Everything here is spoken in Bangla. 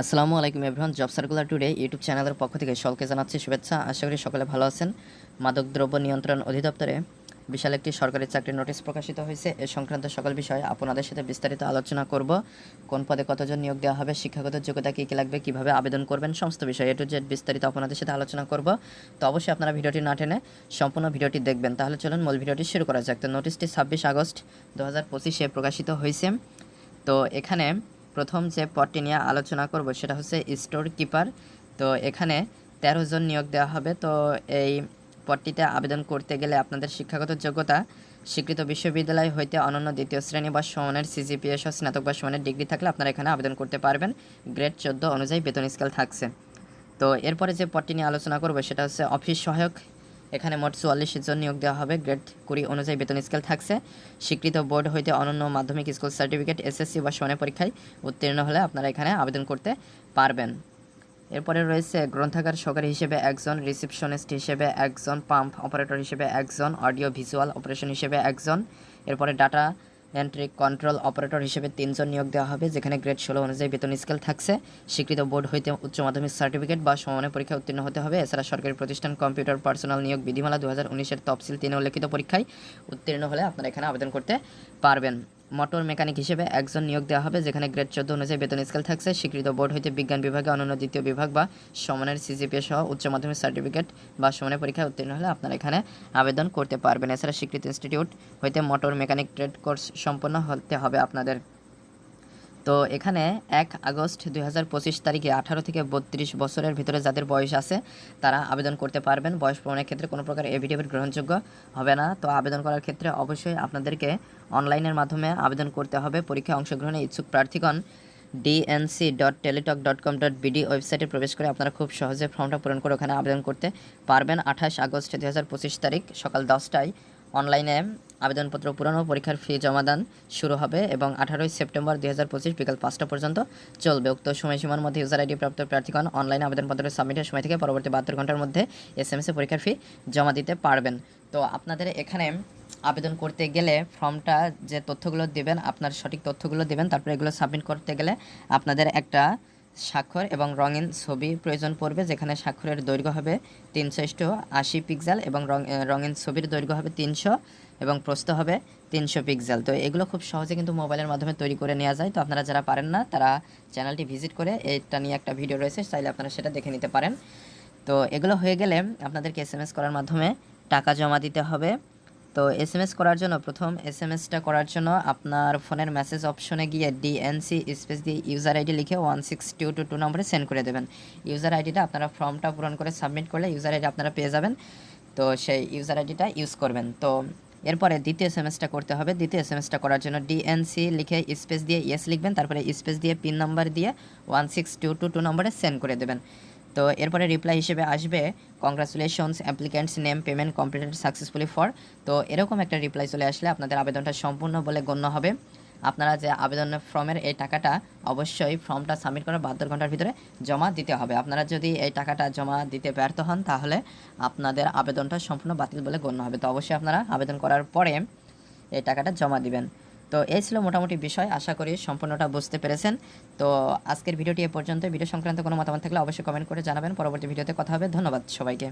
আসসালামু আলাইকুম everyone job circular today YouTube চ্যানেলের পক্ষ থেকে সকলকে জানাচ্ছি শুভেচ্ছা। আশা করি সকলে ভালো আছেন। মাদকদ্রব্য নিয়ন্ত্রণ অধিদপ্তরে বিশাল একটি সরকারি চাকরির নোটিশ প্রকাশিত হয়েছে। এ সংক্রান্ত সকল বিষয়ে আপনাদের সাথে বিস্তারিত আলোচনা করব। কোন পদে কতজন নিয়োগ দেওয়া হবে, শিক্ষাগত যোগ্যতা কী কী লাগবে, কীভাবে আবেদন করবেন, সমস্ত বিষয় এ টু জেড বিস্তারিত আপনাদের সাথে আলোচনা করব। তো অবশ্যই আপনারা ভিডিওটি না টেনে সম্পূর্ণ ভিডিওটি দেখবেন। তাহলে চলুন মূল ভিডিওটি শুরু করা যাক। তো নোটিশটি ছাব্বিশ আগস্ট দু হাজার পঁচিশে প্রকাশিত হয়েছে। তো এখানে প্রথম যে পদটি নিয়ে আলোচনা করব সেটা হচ্ছে স্টোর কিপার। তো এখানে তেরো জন নিয়োগ দেওয়া হবে। তো এই পদটিতে আবেদন করতে গেলে আপনাদের শিক্ষাগত যোগ্যতা, স্বীকৃত বিশ্ববিদ্যালয় হইতে অনন্য দ্বিতীয় শ্রেণি বা সমানের সিজিপিএ সহ স্নাতক বা সমানের ডিগ্রি থাকলে আপনারা এখানে আবেদন করতে পারবেন। গ্রেড চোদ্দ অনুযায়ী বেতন স্কেল থাকছে। তো এরপরে যে পদটি নিয়ে আলোচনা করব সেটা হচ্ছে অফিস সহায়ক এখানে মোট চুয়াল্লিশ জন নিয়োগ দেওয়া হবে। গ্রেড কুড়ি অনুযায়ী বেতন স্কেল থাকছে। স্বীকৃত বোর্ড হইতে অনন্য মাধ্যমিক স্কুল সার্টিফিকেট, এসএসসি বা সনে পরীক্ষায় উত্তীর্ণ হলে আপনারা এখানে আবেদন করতে পারবেন। এরপরে রয়েছে গ্রন্থাগার সহকারী হিসেবে একজন, রিসিপশনিস্ট হিসেবে একজন, পাম্প অপারেটর হিসেবে একজন, অডিও ভিজুয়াল অপারেশন হিসেবে একজন। এরপরে ডাটা এন্ট্রি কন্ট্রোল অপারেটর হিসেবে তিনজন নিয়োগ দেওয়া হবে, যেখানে গ্রেড ষোলো অনুযায়ী বেতন স্কেল থাকছে। স্বীকৃত বোর্ড হইতে উচ্চ মাধ্যমিক সার্টিফিকেট বা সমানের পরীক্ষা উত্তীর্ণ হতে হবে। এছাড়া সরকারি প্রতিষ্ঠান কম্পিউটার পার্সোনাল নিয়োগ বিধিমালা দু হাজার উনিশের তফসিল তিনে উল্লেখিত পরীক্ষায় উত্তীর্ণ হলে আপনারা এখানে আবেদন করতে পারবেন। মোটর মেকানিক হিসেবে একজন নিয়োগ দেওয়া হবে, যেখানে গ্রেড চোদ্দ অনুযায়ী বেতন স্কেল থাকছে। স্বীকৃত বোর্ড হইতে বিজ্ঞান বিভাগে অনন্য দ্বিতীয় বিভাগ বা সমানের সিজিপিএ সহ উচ্চ মাধ্যমিক সার্টিফিকেট বা সমানের পরীক্ষায় উত্তীর্ণ হলে আপনারা এখানে আবেদন করতে পারবেন। এছাড়া স্বীকৃত ইনস্টিটিউট হইতে মোটর মেকানিক ট্রেড কোর্স সম্পন্ন হতে হবে আপনাদের। তো এখানে এক আগস্ট দুই হাজার পঁচিশ তারিখে আঠারো থেকে বত্রিশ বছরের ভিতরে যাদের বয়স আছে, তারা আবেদন করতে পারবেন। বয়স প্রমাণের ক্ষেত্রে কোনো প্রকার এভিডেভিট গ্রহণযোগ্য হবে না। তো আবেদন করার ক্ষেত্রে অবশ্যই আপনাদেরকে অনলাইনের মাধ্যমে আবেদন করতে হবে। পরীক্ষায় অংশগ্রহণে ইচ্ছুক প্রার্থীগণ DNC dot Teletalk dot com dot BD ওয়েবসাইটে প্রবেশ করে আপনারা খুব সহজে ফর্মটা পূরণ করে ওখানে আবেদন করতে পারবেন। আঠাশ আগস্ট দু হাজার পঁচিশ তারিখ সকাল দশটায় অনলাইনে আবেদনপত্র পূরণ ও পরীক্ষার ফি জমাদান শুরু হবে এবং আঠারোই সেপ্টেম্বর দুই হাজার পঁচিশ বিকাল পাঁচটা পর্যন্ত চলবে। উক্ত সময়সীমার মধ্যে ইউজার আইডি প্রাপ্ত প্রার্থীগণ অনলাইনে আবেদনপত্র সাবমিটের সময় থেকে পরবর্তী বাহাত্তর ঘণ্টার মধ্যে এস এম এসে পরীক্ষার ফি জমা দিতে পারবেন। তো আপনাদের এখানে আবেদন করতে গেলে ফর্মটা যে তথ্যগুলো দেবেন, আপনার সঠিক তথ্যগুলো দেবেন, তারপরে এগুলো সাবমিট করতে গেলে আপনাদের একটা স্বাক্ষর এবং রঙিন ছবি প্রয়োজন পড়বে, যেখানে স্বাক্ষরের দৈর্ঘ্য হবে তিনশো আশি পিক্সেল এবং রঙিন ছবির দৈর্ঘ্য হবে তিনশো এবং প্রস্থ হবে তিনশো পিক্সেল। তো এগুলো খুব সহজে কিন্তু মোবাইলের মাধ্যমে তৈরি করে নেওয়া যায়। তো আপনারা যারা পারেন না, তারা চ্যানেলটি ভিজিট করে এটা নিয়ে একটা ভিডিও রয়েছে, চাইলে আপনারা সেটা দেখে নিতে পারেন। তো এগুলো হয়ে গেলে আপনাদেরকে এস করার মাধ্যমে টাকা জমা দিতে হবে। তো এস এম এস করার জন্য, প্রথম এস এম এসটা করার জন্য আপনার ফোনের মেসেজ অপশনে গিয়ে ডিএনসি স্পেস দিয়ে ইউজার আইডি লিখে one six two two two নম্বরে সেন্ড করে দেবেন। ইউজার আইডিটা আপনারা ফর্মটা পূরণ করে সাবমিট করলে ইউজার আইডি আপনারা পেয়ে যাবেন। তো সেই ইউজার আইডিটা ইউজ করবেন। তো এরপরে দ্বিতীয় এসটা করতে হবে। দ্বিতীয় এসটা করার জন্য ডিএনসি লিখে স্পেস দিয়ে ইয়েস লিখবেন। তারপরে স্পেস দিয়ে পিন নাম্বার দিয়ে one six two two two নম্বরে সেন্ড করে দেবেন। তো এরপরে রিপ্লাই হিসেবে আসবে congratulations applicants name payment completed successfully for তো এরকম একটা রিপ্লাই চলে আসলে আপনাদের আবেদনটা সম্পূর্ণ বলে গণ্য হবে। আপনারা যে আবেদন ফর্মের এই টাকাটা অবশ্যই ফর্মটা সাবমিট করার বাহাত্তর ঘণ্টার ভিতরে জমা দিতে হবে। আপনারা যদি এই টাকাটা জমা দিতে ব্যর্থ হন, তাহলে আপনাদের আবেদনটা সম্পূর্ণ বাতিল বলে গণ্য হবে। তো অবশ্যই আপনারা আবেদন করার পরে এই টাকাটা জমা দিবেন। তো এই ছিল মোটামুটি বিষয়। আশা করি সম্পূর্ণটা বুঝতে পেরেছেন। তো আজকের ভিডিওটি এ পর্যন্ত ভিডিও সংক্রান্ত কোনো মতামত থাকলে অবশ্যই কমেন্ট করে জানাবেন। পরবর্তী ভিডিওতে কথা হবে। ধন্যবাদ সবাইকে।